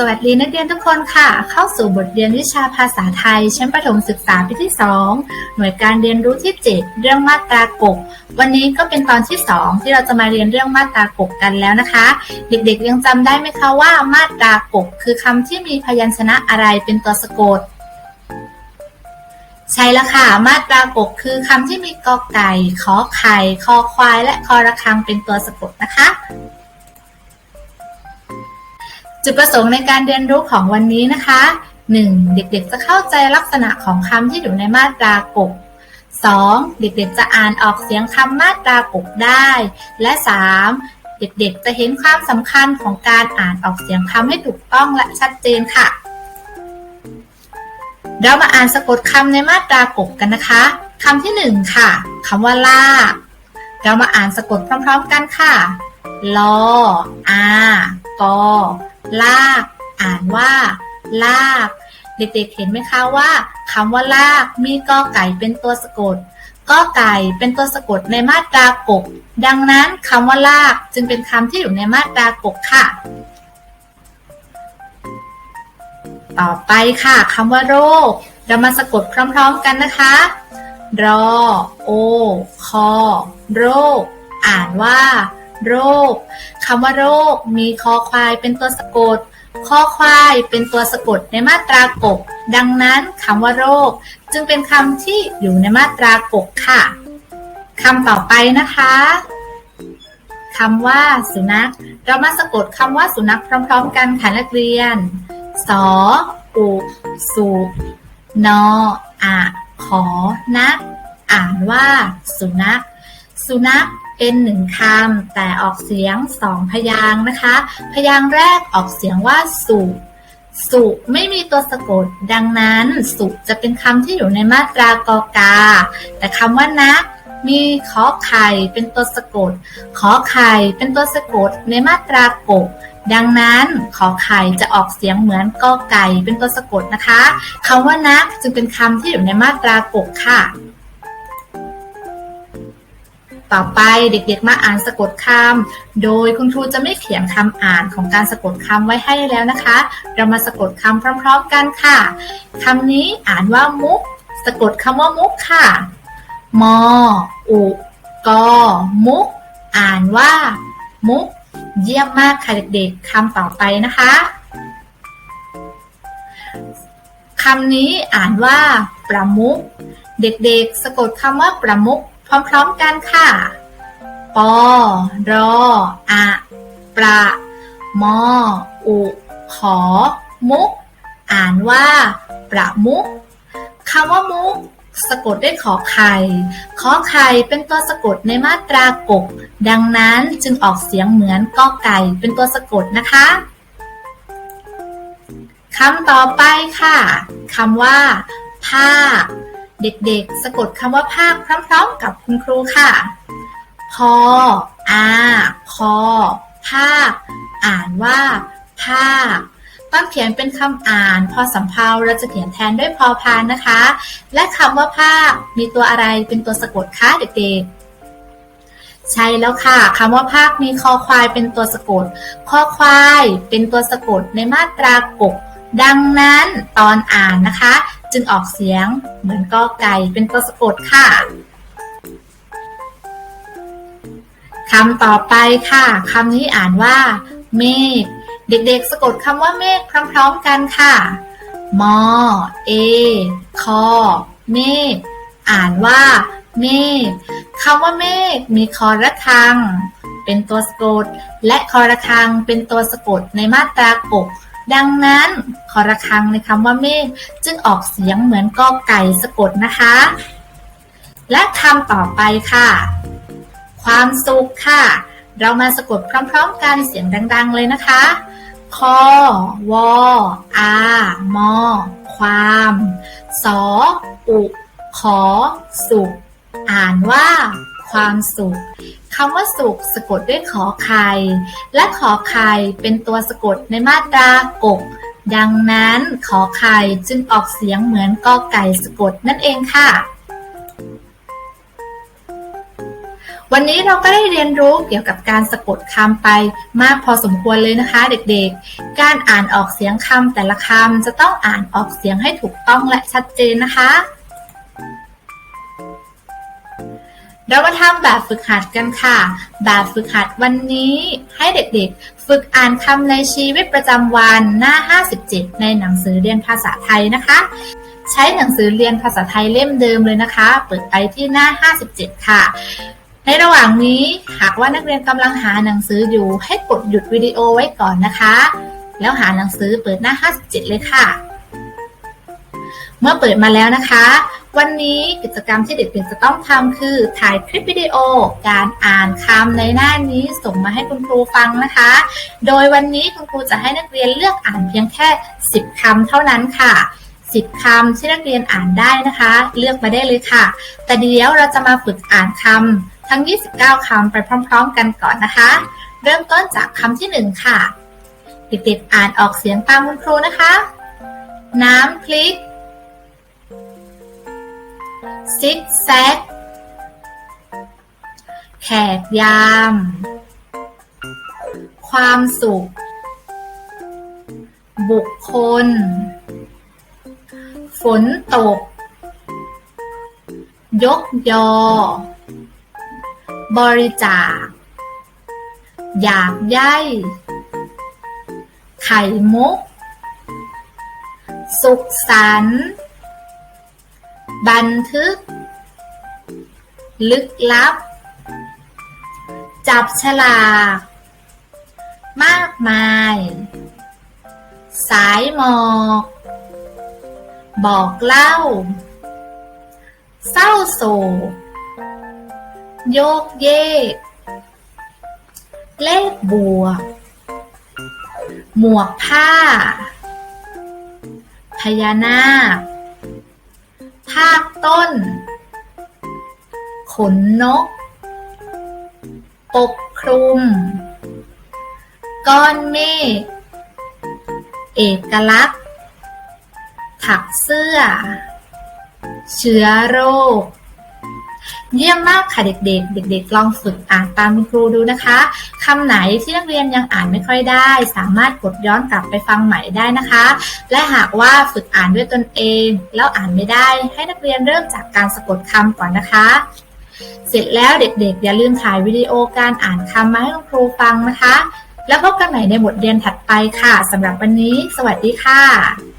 สวัสดีนักเรียนทุกคนค่ะ เข้าสู่บทเรียนวิชาภาษาไทย ชั้นประถมศึกษาปีที่ 2 หน่วยการเรียนรู้ที่ 7 เรื่องมาตรากบวันนี้ก็เป็นตอนที่ 2 ที่เราจะมาเรียนเรื่องมาตรากบกันแล้วนะคะ เด็กๆยังจำได้ไหมคะว่า มาตรากบคือคำที่มีพยัญชนะอะไรเป็นตัวสะกดใช่แล้วค่ะ มาตรากบคือคำที่มีกอไก่ ขอไข่ คอควาย และคอระฆังเป็นตัวสะกดนะคะ จุดประสงค์ในการเรียนรู้ของวันนี้นะคะ 1. เด็กๆ จะเข้าใจลักษณะของคำที่อยู่ในมาตรากบ 2. เด็กๆ จะอ่านออกเสียงคำมาตรากบได้ และ 3. เด็กๆ จะเห็นความสำคัญของการอ่านออกเสียงคำให้ถูกต้องและชัดเจนค่ะ เรามาอ่านสะกดคำในมาตรากบกันนะคะคำที่หนึ่งค่ะคำว่าล่า เรามาอ่านสะกดพร้อม ๆ กันค่ะลออากอ ลาก อ่านว่า ลาก เด็กๆเห็นไหมคะว่าคำว่าลากมีกอไก่เป็นตัวสะกดกอไก่เป็นตัวสะกดในมาตรากบดังนั้นคำว่าลากจึงเป็นคำที่อยู่ในมาตรากบค่ะ ต่อไปค่ะคำว่าโรค เรามาสะกดพร้อม ๆกันนะคะรอโอ คอ โรค อ่านว่า โรค คำว่าโรค มีคอควายเป็นตัวสะกดคอควายเป็นตัวสะกดในมาตรากบดังนั้นคำว่าโรค จึงเป็นคำที่อยู่ในมาตรากบค่ะคำต่อไปนะคะคำว่าสุนัข เรามาสะกดคำว่าสุนัขพร้อม ๆ กันค่ะนักเรียน สออุสุนออะขอนัก อ่านว่าสุนัข สุนัข เป็นหนึ่งคำแต่ออกเสียงสองพยางค์นะคะ พยางค์แรกออกเสียงว่าสุสุไม่มีตัวสะกด ดังนั้นสุจะเป็นคำที่อยู่ในมาตรากอกา แต่คำว่านักมีขอไข่เป็นตัวสะกด ขอไข่เป็นตัวสะกดในมาตรากบดังนั้นขอไข่จะออกเสียงเหมือนกอไก่เป็นตัวสะกดนะคะคำว่านักจึงเป็นคำที่อยู่ในมาตรากบค่ะ ต่อไปเด็กๆมาอ่านสะกดคำ โดยคุณครูจะไม่เขียนคำอ่านของการสะกดคำไว้ให้แล้วนะคะ เรามาสะกดคำพร้อมๆกันค่ะคำนี้อ่านว่ามุก สะกดคำว่ามุกค่ะ มอ อุกอมุก อ่านว่า มุก เยี่ยมมากค่ะเด็กๆคำต่อไปนะคะคำนี้อ่านว่า ประมุก เด็กๆ สะกดคำว่าประมุก พร้อมๆกันค่ะ ปอ รอ อะประมอ อุ ขอ มุก อ่านว่า ประมุกคำว่ามุก สะกดด้วยขอไข่ ขอไข่เป็นตัวสะกดในมาตรากบดังนั้นจึงออกเสียงเหมือนกอไก่เป็นตัวสะกดนะคะคำต่อไปค่ะคำว่าภา เด็กๆ สะกดคำว่าภาคพร้อมๆ กับคุณครูค่ะ พอ อาคอภาค อ่านว่าภาคตอนเขียนเป็นคำอ่าน พอสำเพาเราจะเขียนแทนด้วยพอพานนะคะ และคำว่าภาค มีตัวอะไรเป็นตัวสะกดคะเด็กๆใช่แล้วค่ะคำว่าภาคมีคอควายเป็นตัวสะกดคอควายเป็นตัวสะกดในมาตรากบดังนั้นตอนอ่านนะคะ จึงออกเสียงเหมือนกอไก่เป็นตัวสะกดค่ะคำต่อไปค่ะคำนี้อ่านว่า เมฆเด็กๆ สะกดคำว่าเมฆพร้อมๆกันค่ะ มอ เอ คอ เมฆอ่านว่า เมฆคำว่าเมฆมีคอระฆัง เป็นตัวสะกด และคอระฆังเป็นตัวสะกดในมาตราก ดังนั้นคอระฆังในคำว่าเมฆจึงออกเสียงเหมือนกอไก่สะกดนะคะ และคำต่อไปค่ะ ความสุขค่ะ เรามาสะกดพร้อมๆกันเสียงดัง ๆ เลยนะคะคอวออามอ ความ สอ อุ ขอ สุข อ่านว่า ความสุข คำว่าสุขสะกดด้วยขอไข่ และขอไข่เป็นตัวสะกดในมาตรากบดังนั้นขอไข่จึงออกเสียงเหมือนกอไก่สะกดนั่นเองค่ะ วันนี้เราก็ได้เรียนรู้เกี่ยวกับการสะกดคำไปมากพอสมควรเลยนะคะ เด็กๆ การอ่านออกเสียงคำแต่ละคำจะต้องอ่านออกเสียงให้ถูกต้องและชัดเจนนะคะ เรามาทำแบบฝึกหัดกันค่ะ แบบฝึกหัดวันนี้ให้เด็กๆ ฝึกอ่านคำในชีวิตประจำวันหน้า 57 ในหนังสือเรียนภาษาไทยนะคะ ใช้หนังสือเรียนภาษาไทยเล่มเดิมเลยนะคะ เปิดไปที่หน้า 57 ค่ะ ในระหว่างนี้หากว่านักเรียนกำลังหาหนังสืออยู่ให้กดหยุดวิดีโอไว้ก่อนนะคะ แล้วหาหนังสือเปิดหน้า 57 เลยค่ะ มื่อเปิดมาแล้วนะคะ วันนี้กิจกรรมที่เด็กๆจะต้องทำคือถ่ายคลิปวิดีโอ การอ่านคำในหน้านี้ส่งมาให้คุณครูฟังนะคะ โดยวันนี้คุณครูจะให้นักเรียนเลือกอ่านเพียงแค่ 10คำเท่านั้นค่ะ10คำที่นักเรียนอ่านได้นะคะ เลือกมาได้เลยค่ะ แต่เดี๋ยวเราจะมาฝึกอ่านคำทั้ง 29คำไปพร้อม ๆ กันก่อนนะคะ เริ่มต้นจากคำที่ 1 ค่ะ เด็กๆอ่านออกเสียงตามคุณครูนะคะ น้ำพริก ซิกแซก แขกยาม ความสุข บุคคล ฝนตก ยกยอ บริจาค อยากย่ายไข่มุก สุขสันต์ บันทึก ลึกลับ จับฉลาก มากมาย สายหมอก บอกเล่า เศร้าโศก โยกเยก เลขบวก หมวกผ้า พญานาค ภาคต้น ขนนก ปกคลุม ก้อนเมฆ เอกลักษณ์ ถักเสื้อ เชื้อโรค เยี่ยมมากค่ะเด็กๆ เด็ก ๆ ลองฝึกอ่านตามคุณครูดูนะคะคำไหนที่นักเรียนยังอ่านไม่ค่อยได้ สามารถกดย้อนกลับไปฟังใหม่ได้นะคะ และหากว่าฝึกอ่านด้วยตนเอง แล้วอ่านไม่ได้ ให้นักเรียนเริ่มจากการสะกดคำก่อนนะคะเสร็จแล้วเด็กๆ อย่าลืมถ่ายวิดีโอการอ่านคำมาให้คุณครูฟังนะคะ แล้วพบกันใหม่ในบทเรียนถัดไปค่ะสำหรับวันนี้ สวัสดีค่ะ